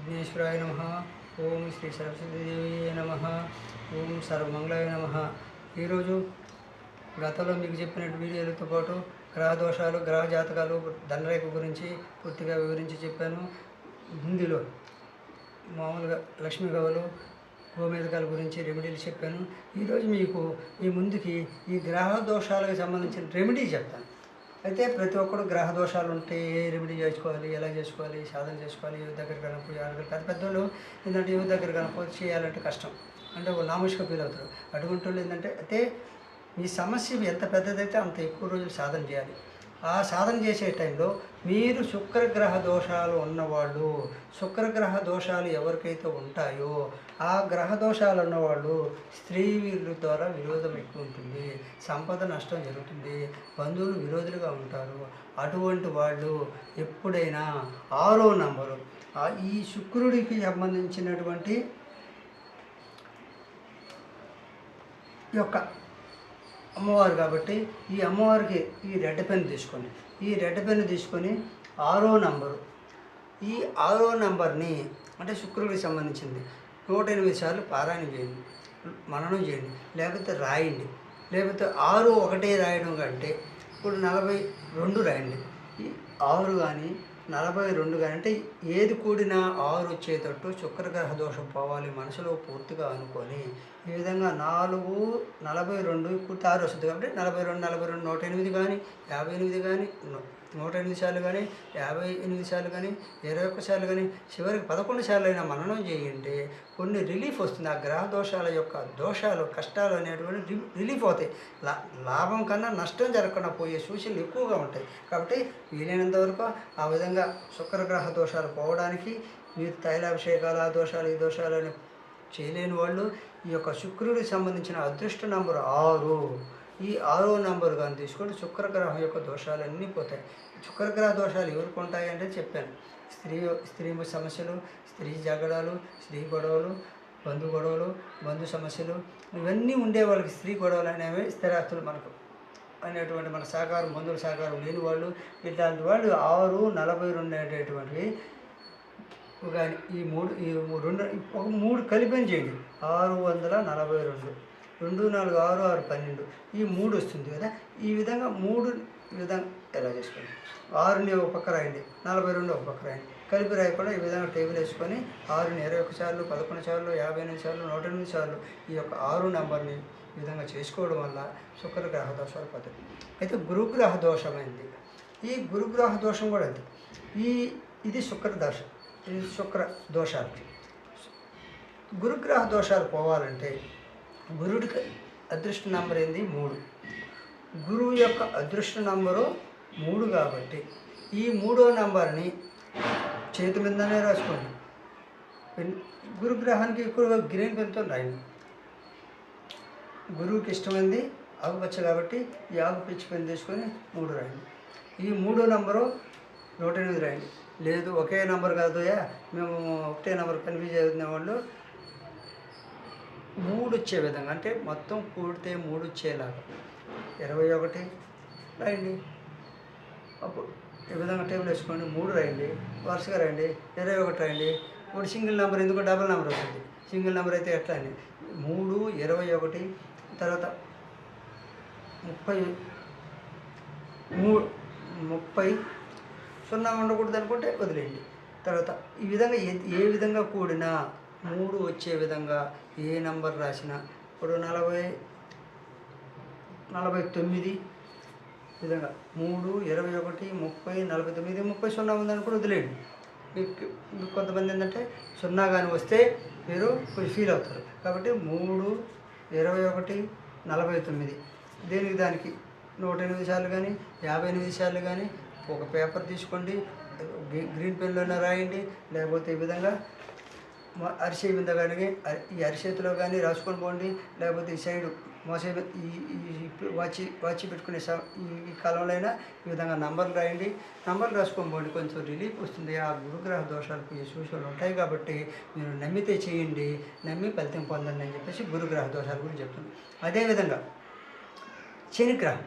సిద్ధేశ్వరాయ నమ ఓం శ్రీ సరస్వతీదేవి నమ ఓం సర్వమంగళాయ నమ ఈరోజు గతంలో మీకు చెప్పిన వీడియోలతో పాటు గ్రహ దోషాలు గ్రహ జాతకాలు దండరేఖ గురించి పూర్తిగా వివరించి చెప్పాను. హిందీలో మామూలుగా లక్ష్మీ గవలు గోమేధకాల గురించి రెమెడీలు చెప్పాను. ఈరోజు మీకు ఈ ముందుకి ఈ గ్రహ దోషాలకు సంబంధించిన రెమెడీ చెప్తాను. అయితే ప్రతి ఒక్కరు గ్రహ దోషాలు ఉంటే ఏ రెమెడీ చేసుకోవాలి ఎలా చేసుకోవాలి సాధన చేసుకోవాలి యువ దగ్గర కనుక పెద్ద పెద్దోళ్ళు ఏంటంటే యువ దగ్గర కనుక చేయాలంటే కష్టం. అంటే ఒక నామూషిక ఫీల్ అవుతారు. అటువంటి వాళ్ళు ఏంటంటే అయితే మీ సమస్య ఎంత పెద్దదైతే అంత ఎక్కువ రోజులు సాధన చేయాలి. ఆ సాధన చేసే టైంలో మీరు శుక్రగ్రహ దోషాలు ఉన్నవాళ్ళు శుక్రగ్రహ దోషాలు ఎవరికైతే ఉంటాయో ఆ గ్రహ దోషాలు ఉన్నవాళ్ళు స్త్రీ వీరుల ద్వారా విరోధం ఎక్కువ ఉంటుంది సంపద నష్టం జరుగుతుంది బంధువులు విరోధులుగా ఉంటారు. అటువంటి వాళ్ళు ఎప్పుడైనా ఆరో నంబరు ఈ శుక్రుడికి సంబంధించినటువంటి యొక్క అమ్మవారు కాబట్టి ఈ అమ్మవారికి ఈ రెడ్ పెన్ తీసుకొని ఈ రెడ్ పెన్ తీసుకొని ఆరో నంబరు ఈ ఆరో నంబర్ని అంటే శుక్రుడికి సంబంధించింది. నూట ఎనిమిది సార్లు పారాయణ చేయండి మననం చేయండి లేకపోతే రాయండి లేకపోతే ఆరు ఒకటే రాయడం కంటే ఇప్పుడు నలభై రెండు రాయండి. ఈ ఆరు కానీ నలభై రెండు కానీ అంటే ఏది కూడినా ఆరు వచ్చేటట్టు శుక్రగ్రహ దోషం పోవాలి మనసులో పూర్తిగా అనుకొని ఈ విధంగా నాలుగు నలభై రెండు పూర్తి ఆరు వస్తుంది కాబట్టి నలభై రెండు నలభై రెండు నూట ఎనిమిది కానీ యాభై ఎనిమిది కానీ నూట ఎనిమిది సార్లు కానీ యాభై ఎనిమిది సార్లు కానీ ఇరవై ఒక్క సార్లు కానీ చివరికి పదకొండు సార్లు అయినా మననం చేయండి కొన్ని రిలీఫ్ వస్తుంది. ఆ గ్రహ దోషాల యొక్క దోషాలు కష్టాలు అనేటువంటి రి- రిలీఫ్ అవుతాయి. లా లాభం కన్నా నష్టం జరగకుండా పోయే సూచనలు ఎక్కువగా ఉంటాయి. కాబట్టి వీలైనంత వరకు ఆ విధంగా శుక్రగ్రహ దోషాలు పోవడానికి మీరు తైలాభిషేకాలు ఆ దోషాలు ఈ దోషాలు అని చేయలేని వాళ్ళు ఈ యొక్క శుక్రుడికి సంబంధించిన అదృష్ట నంబర్ ఆరు. ఈ ఆరో నంబర్ కానీ తీసుకుంటే శుక్రగ్రహం యొక్క దోషాలన్నీ పోతాయి. శుక్రగ్రహ దోషాలు ఎవరికి ఉంటాయి అంటే చెప్పాను. స్త్రీ స్త్రీ సమస్యలు స్త్రీ జగడాలు స్త్రీ గొడవలు బంధు గొడవలు బంధు సమస్యలు ఇవన్నీ ఉండే వాళ్ళకి స్త్రీ గొడవలు అనేవి స్థిరాస్తులు మనకు. అనేటువంటి మన సహకారం బంధువుల సహకారం లేని వాళ్ళు ఇట్లాంటి వాళ్ళు ఆరు నలభై రెండు అనేటటువంటివి ఒక ఈ మూడు ఈ రెండు ఒక మూడు కలిపని చేయండి ఆరు వందల నలభై రెండు రెండు నాలుగు ఆరు ఆరు పన్నెండు ఈ మూడు వస్తుంది కదా. ఈ విధంగా మూడు విధంగా ఎలా చేసుకోండి? ఆరుని ఒక పక్క రాయండి నలభై రెండు ఒక పక్క రాయండి. కలిపి రాయకుండా ఈ విధంగా టేబుల్ వేసుకొని ఆరుని ఇరవై ఒక సార్లు పదకొండు సార్లు యాభై ఎనిమిది సార్లు నూట ఎనిమిది సార్లు ఈ యొక్క ఆరు నెంబర్ని ఈ విధంగా చేసుకోవడం వల్ల శుక్రగ్రహ దోషాలు పద్ధతి అయితే గురుగ్రహ దోషమైంది ఈ గురుగ్రహ దోషం కూడా అంతే ఈ ఇది శుక్ర దోషం ఇది శుక్ర దోషాలకి గురుగ్రహ దోషాలు పోవాలంటే గురుడికి అదృష్ట నంబర్ ఏంది? మూడు. గురువు యొక్క అదృష్ట నంబరు మూడు కాబట్టి ఈ మూడో నంబర్ని చేతి మీదనే రాసుకోండి. గురుగ్రహానికి ఎక్కువగా గ్రీన్ పెన్తో రాయండి. గురువుకి ఇష్టమైంది ఆకుపచ్చ కాబట్టి ఈ ఆకుపచ్చ పెన్ తీసుకొని మూడు రాయండి. ఈ మూడో నంబరు నూట ఎనిమిది రాయండి. లేదు ఒకే నెంబర్ కాదయా మేము ఒకటే నెంబర్ కన్ఫ్యూజ్ అవుతున్న వాళ్ళు మూడు వచ్చే విధంగా అంటే మొత్తం కూడితే మూడు వచ్చేలాగా. ఇరవై ఒకటి రాయండి అప్పుడు ఈ విధంగా టేబుల్ వేసుకోండి మూడు రాయండి వరుసగా రాయండి ఇరవై ఒకటి రాయండి ఇప్పుడు సింగిల్ నెంబర్ ఎందుకు డబుల్ నెంబర్ అవుతుంది సింగిల్ నెంబర్ అయితే ఎట్లా అండి? మూడు ఇరవై ఒకటి తర్వాత ముప్పై మూ ముప్పై సున్నా ఉండకూడదు అనుకుంటే వదిలేయండి. తర్వాత ఈ విధంగా ఏ ఏ విధంగా కూడినా మూడు వచ్చే విధంగా ఏ నంబర్ రాసినా ఇప్పుడు నలభై నలభై తొమ్మిది విధంగా మూడు ఇరవై ఒకటి ముప్పై నలభై తొమ్మిది ముప్పై సున్నా ఉందని కూడా వదిలేయండి. మీకు మీకు కొంతమంది ఏంటంటే సున్నా కానీ వస్తే మీరు కొంచెం ఫీల్ అవుతారు. కాబట్టి మూడు ఇరవై ఒకటి నలభై తొమ్మిది. దేనికి దానికి? నూట ఎనిమిది సార్లు కానీ యాభై ఎనిమిది సార్లు కానీ ఒక పేపర్ తీసుకోండి గ్రీన్ పెన్లోనే రాయండి లేకపోతే ఈ విధంగా అరిసె మీద కానీ ఈ అరిచేతిలో కానీ రాసుకొని పోండి లేకపోతే ఈ సైడ్ మోసే ఈ వాచి వాచి పెట్టుకునే ఈ ఈ కాలంలో అయినా ఈ విధంగా నంబర్లు రాయండి. నంబర్లు రాసుకొని పోండి కొంచెం రిలీఫ్ వస్తుంది. ఆ గురుగ్రహ దోషాలకు ఈ సూచనలు ఉంటాయి కాబట్టి మీరు నమ్మితే చేయండి నమ్మి ఫలితం పొందండి అని చెప్పేసి గురుగ్రహ దోషాల గురించి చెప్తున్నాను. అదేవిధంగా శనిగ్రహం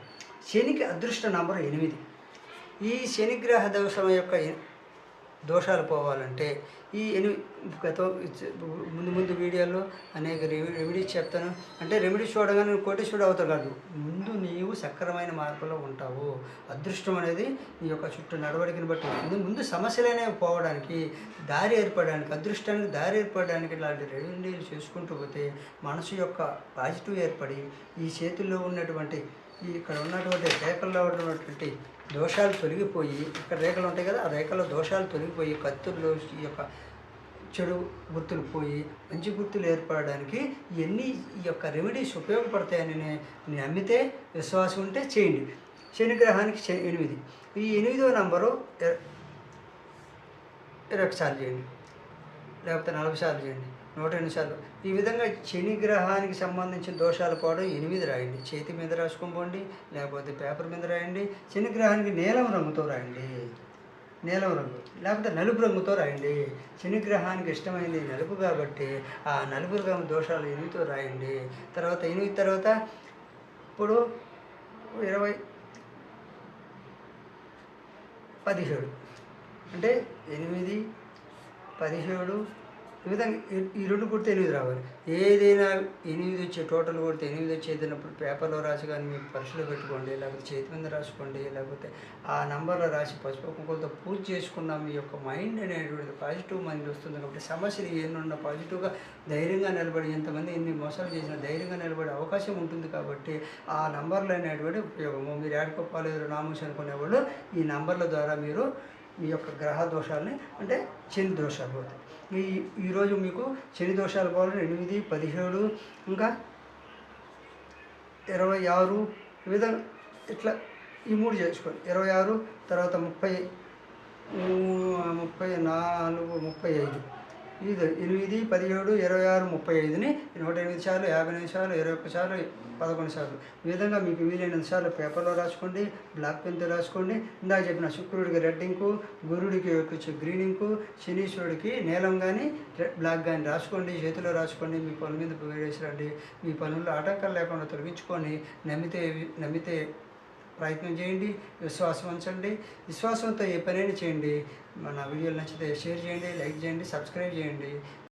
శనికి అదృష్ట నంబర్ ఎనిమిది. ఈ శనిగ్రహ దోషం యొక్క దోషాలు పోవాలంటే ఈ ఎని గత ముందు ముందు వీడియోలో అనేక రెమెడీస్ చెప్తాను. అంటే రెమెడీస్ చూడగానే నువ్వు కోటేశ్వరుడు అవుతావు కాదు ముందు నీవు సక్రమైన మార్గంలో ఉంటావు. అదృష్టం అనేది నీ యొక్క చుట్టూ నడవడికని బట్టి ఉంటుంది. ముందు సమస్యలనే పోవడానికి దారి ఏర్పడడానికి అదృష్టానికి దారి ఏర్పడడానికి ఇలాంటి రెమెడీలు చేసుకుంటూ పోతే మనసు యొక్క పాజిటివ్ ఏర్పడి ఈ చేతుల్లో ఉన్నటువంటి ఈ ఇక్కడ ఉన్నటువంటి రేఖల్లో ఉన్నటువంటి దోషాలు తొలగిపోయి ఇక్కడ రేఖలు ఉంటాయి కదా ఆ రేఖలో దోషాలు తొలగిపోయి కత్తుల్లో ఈ యొక్క చెడు గుర్తులు పోయి మంచి గుర్తులు ఏర్పడడానికి ఎన్ని ఈ యొక్క రెమెడీస్ ఉపయోగపడతాయని నేను నమ్మితే విశ్వాసం ఉంటే చేయండి. శనిగ్రహానికి శ- ఎనిమిది. ఈ ఎనిమిదో నంబరు ఇరవై సార్లు చేయండి. లేకపోతే నలభై సార్లు చేయండి. నూట ఎనిమిది ఈ విధంగా శని గ్రహానికి సంబంధించిన దోషాలు పోవడం ఎనిమిది రాయండి. చేతి మీద రాసుకొని పోండి లేకపోతే పేపర్ మీద రాయండి శని గ్రహానికి నీలం రంగుతో రాయండి. నీలం రంగు లేకపోతే నలుపు రంగుతో రాయండి. శని గ్రహానికి ఇష్టమైంది నలుపు కాబట్టి ఆ నలుపు రంగు దోషాలు ఎనిమిదితో రాయండి. తర్వాత ఎనిమిది తర్వాత ఇప్పుడు ఇరవై పదిహేడు. అంటే ఎనిమిది పదిహేడు ఈ విధంగా ఈ- రెండు కొడితే ఎనిమిది రావాలి ఏదైనా ఎనిమిది వచ్చే టోటల్ కొడితే ఎనిమిది వచ్చేదినప్పుడు పేపర్లో రాసి కానీ మీ పర్సులో పెట్టుకోండి లేకపోతే చేతి మీద రాసుకోండి లేకపోతే ఆ నంబర్లో రాసి పసుపు కుంకులతో పూజ చేసుకున్న మీ యొక్క మైండ్ అనేటువంటిది పాజిటివ్ మైండ్ వస్తుంది కాబట్టి సమస్యలు ఎన్ని పాజిటివ్గా ధైర్యంగా నిలబడి ఎంతమంది ఎన్ని మోసాలు చేసినా ధైర్యంగా నిలబడే అవకాశం ఉంటుంది కాబట్టి ఆ నంబర్లు అనేటువంటి ఉపయోగము. మీరు ఏడుకోపాలేదు నామూసి అనుకునేవాళ్ళు ఈ నంబర్ల ద్వారా మీరు మీ యొక్క గ్రహ దోషాలని అంటే శని దోషాలు పోతాయి ఈ ఈరోజు మీకు శని దోషాలు పాలన ఎనిమిది పదిహేడు ఇంకా ఇరవై ఆరు ఈ విధంగా ఇట్లా ఈ మూడు చేసుకోండి. ఇరవై ఆరు తర్వాత ముప్పై ముప్పై నాలుగు ముప్పై ఐదు. ఇది ఎనిమిది పదిహేడు ఇరవై ఆరు ముప్పై ఐదుని నూట ఎనిమిది సార్లు యాభై ఎనిమిది సార్లు ఇరవై ఒక్క సార్లు పదకొండు సార్లు. ఈ విధంగా మీకు వీలైనంత సార్లు పేపర్లో రాసుకోండి బ్లాక్ పెన్తో రాసుకోండి. ఇందాక చెప్పిన శుక్రుడికి రెడ్ ఇంకు గురుడికి వచ్చి గ్రీన్ ఇంకు శనీశ్వరుడికి నీలం కానీ బ్లాక్ కానీ రాసుకోండి చేతిలో రాసుకోండి. మీ పనుల మీద వేసి రండి మీ పనుల్లో ఆటంకాలు లేకుండా తొలగించుకొని నమ్మితే నమ్మితే ప్రయత్నం చేయండి విశ్వాసం ఉంచండి. విశ్వాసంతో ఏ పనైనా చేయండి. మన వీడియోలు నచ్చితే షేర్ చేయండి లైక్ చేయండి సబ్స్క్రైబ్ చేయండి.